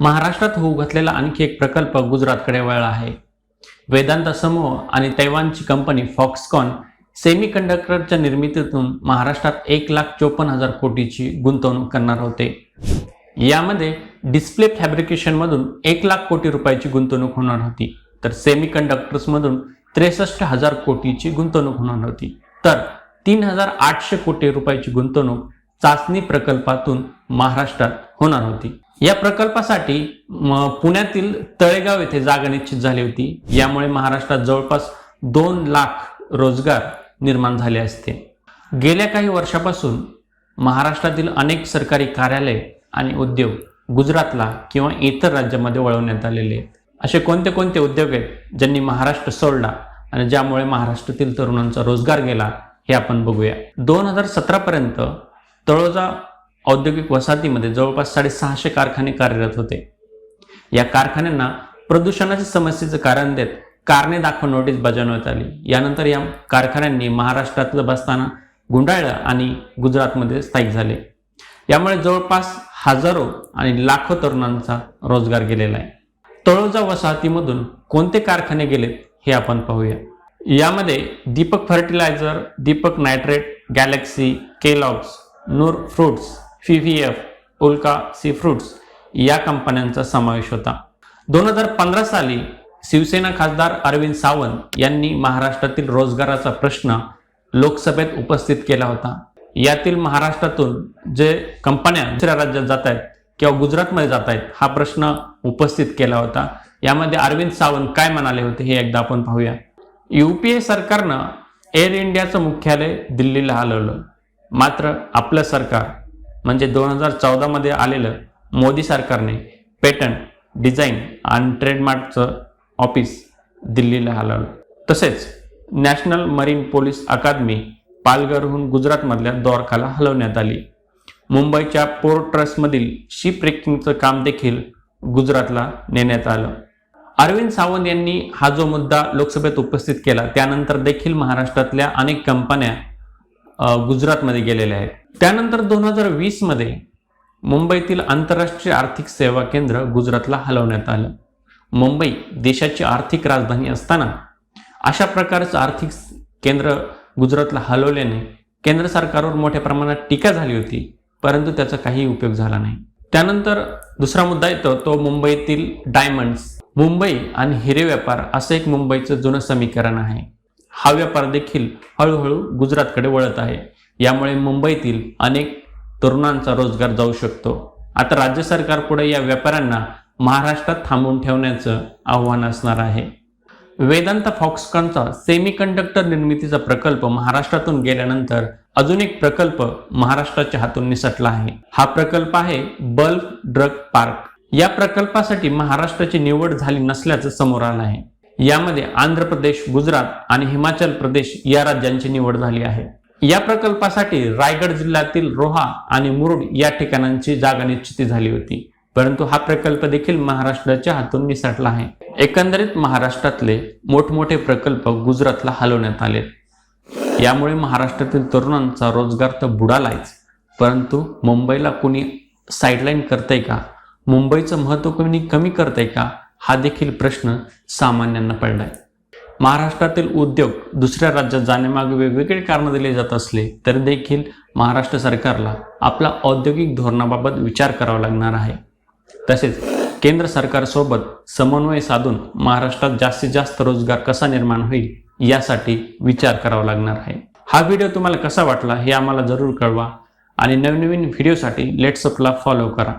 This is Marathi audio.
महाराष्ट्रात होऊ घातलेला आणखी एक प्रकल्प गुजरातकडे वळला आहे. वेदांत समूह आणि तैवानची कंपनी फॉक्सकॉन सेमी कंडक्टरच्या निर्मितीतून महाराष्ट्रात एक लाख चोपन्न हजार कोटीची गुंतवणूक करणार होते. यामध्ये डिस्प्ले फॅब्रिकेशनमधून एक लाख कोटी रुपयाची गुंतवणूक होणार होती. तर सेमी कंडक्टर्समधून त्रेसष्ट हजार कोटीची गुंतवणूक होणार होती. तर तीन हजार आठशे कोटी रुपयाची गुंतवणूक चाचणी प्रकल्पातून महाराष्ट्रात होणार होती. या प्रकल्पासाठी पुण्यातील तळेगाव येथे जागा निश्चित झाली होती. यामुळे महाराष्ट्रात जवळपास दोन लाख रोजगार निर्माण झाले असते. गेल्या काही वर्षापासून महाराष्ट्रातील अनेक सरकारी कार्यालय आणि उद्योग गुजरातला किंवा इतर राज्यामध्ये वळवण्यात आलेले आहेत. असे कोणते कोणते उद्योग आहेत ज्यांनी महाराष्ट्र सोडला आणि ज्यामुळे महाराष्ट्रातील तरुणांचा रोजगार गेला हे आपण बघूया. दोन हजार सतरापर्यंत तळोजा औद्योगिक वसाहतीमध्ये जवळपास साडेसहाशे कारखाने कार्यरत होते. या कारखान्यांना प्रदूषणाच्या समस्येचं कारण देत कारणे दाखवा नोटीस बजावण्यात आली. यानंतर या कारखान्यांनी महाराष्ट्रातलं बसताना गुंडाळलं आणि गुजरातमध्ये स्थायिक झाले. यामुळे जवळपास हजारो आणि लाखो तरुणांचा रोजगार गेलेला आहे. तळोजा वसाहतीमधून कोणते कारखाने गेलेत हे आपण पाहूया. यामध्ये Deepak fertiliser Deepak nitrate Galaxy Kellogg's Noor fruits F उल्का सी फ्रुट्स या कंपन्यांचा समावेश होता. दोन हजार पंधरा साली शिवसेना खासदार अरविंद सावंत यांनी महाराष्ट्रातील रोजगाराचा प्रश्न लोकसभेत उपस्थित केला होता. यातील महाराष्ट्रातून जे कंपन्या दुसऱ्या राज्यात जात आहेत किंवा गुजरातमध्ये जात आहेत हा प्रश्न उपस्थित केला होता. यामध्ये अरविंद सावंत काय म्हणाले होते हे एकदा आपण पाहूया. युपीए सरकारनं एअर इंडियाचं मुख्यालय दिल्लीला हलवलं. मात्र आपलं सरकार म्हणजे दोन हजार चौदामध्ये आलेलं मोदी सरकारने पेटंट डिझाईन आणि ट्रेडमार्कचं ऑफिस दिल्लीला हलवलं. तसेच नॅशनल मरीन पोलीस अकादमी पालघरहून गुजरातमधल्या द्वारकाला हलवण्यात आली. मुंबईच्या पोर्ट ट्रस्टमधील शिप रेकिंगचं काम देखील गुजरातला नेण्यात आलं. अरविंद सावंत यांनी हा जो मुद्दा लोकसभेत उपस्थित केला त्यानंतर देखील महाराष्ट्रातल्या अनेक कंपन्या गुजरातमध्ये गेलेल्या आहेत. त्यानंतर दोन हजार वीसमध्ये मुंबईतील आंतरराष्ट्रीय आर्थिक सेवा केंद्र गुजरातला हलवण्यात आलं. मुंबई देशाची आर्थिक राजधानी असताना अशा प्रकारचं आर्थिक केंद्र गुजरातला हलवल्याने केंद्र सरकारवर मोठ्या प्रमाणात टीका झाली होती परंतु त्याचा काही उपयोग झाला नाही. त्यानंतर दुसरा मुद्दा येतो तो मुंबईतील डायमंड्स. मुंबई आणि हिरे व्यापार असं एक मुंबईचं जुनं समीकरण आहे. हा व्यापार देखील हळूहळू गुजरातकडे वळत आहे. यामुळे मुंबईतील अनेक तरुणांचा रोजगार जाऊ शकतो. आता राज्य सरकार पुढे या व्यापाऱ्यांना महाराष्ट्रात थांबवून ठेवण्याचं आव्हान असणार आहे. वेदांत फॉक्सकॉनचा सेमी कंडक्टर निर्मितीचा प्रकल्प महाराष्ट्रातून गेल्यानंतर अजून एक प्रकल्प महाराष्ट्राच्या हातून निसटला आहे. हा प्रकल्प आहे बल्क ड्रग पार्क. या प्रकल्पासाठी महाराष्ट्राची निवड झाली नसल्याचं समोर आलं आहे. यामध्ये आंध्र प्रदेश गुजरात आणि हिमाचल प्रदेश या राज्यांची निवड झाली आहे. या प्रकल्पासाठी रायगड जिल्ह्यातील रोहा आणि मुरुड या ठिकाणांची जागा निश्चिती झाली होती. परंतु हा प्रकल्प देखील महाराष्ट्राच्या हातून निसटला आहे. एकंदरीत महाराष्ट्रातले मोठमोठे प्रकल्प गुजरातला हलवण्यात आले. यामुळे महाराष्ट्रातील तरुणांचा रोजगार तर बुडालायच. परंतु मुंबईला कोणी साईडलाईन करतंय का? मुंबईचं महत्त्व कोणी कमी करतंय का? हा देखील प्रश्न सामान्यांना पडलाय. महाराष्ट्रातील उद्योग दुसऱ्या राज्यात जाण्यामागे वेगवेगळे कारणं दिले जात असले तरी देखील महाराष्ट्र सरकारला आपला औद्योगिक धोरणाबाबत विचार करावा लागणार आहे. तसेच केंद्र सरकारसोबत समन्वय साधून महाराष्ट्रात जास्तीत जास्त रोजगार कसा निर्माण होईल यासाठी विचार करावा लागणार आहे. हा व्हिडिओ तुम्हाला कसा वाटला हे आम्हाला जरूर कळवा आणि नवनवीन व्हिडिओसाठी लेट्सअपला फॉलो करा.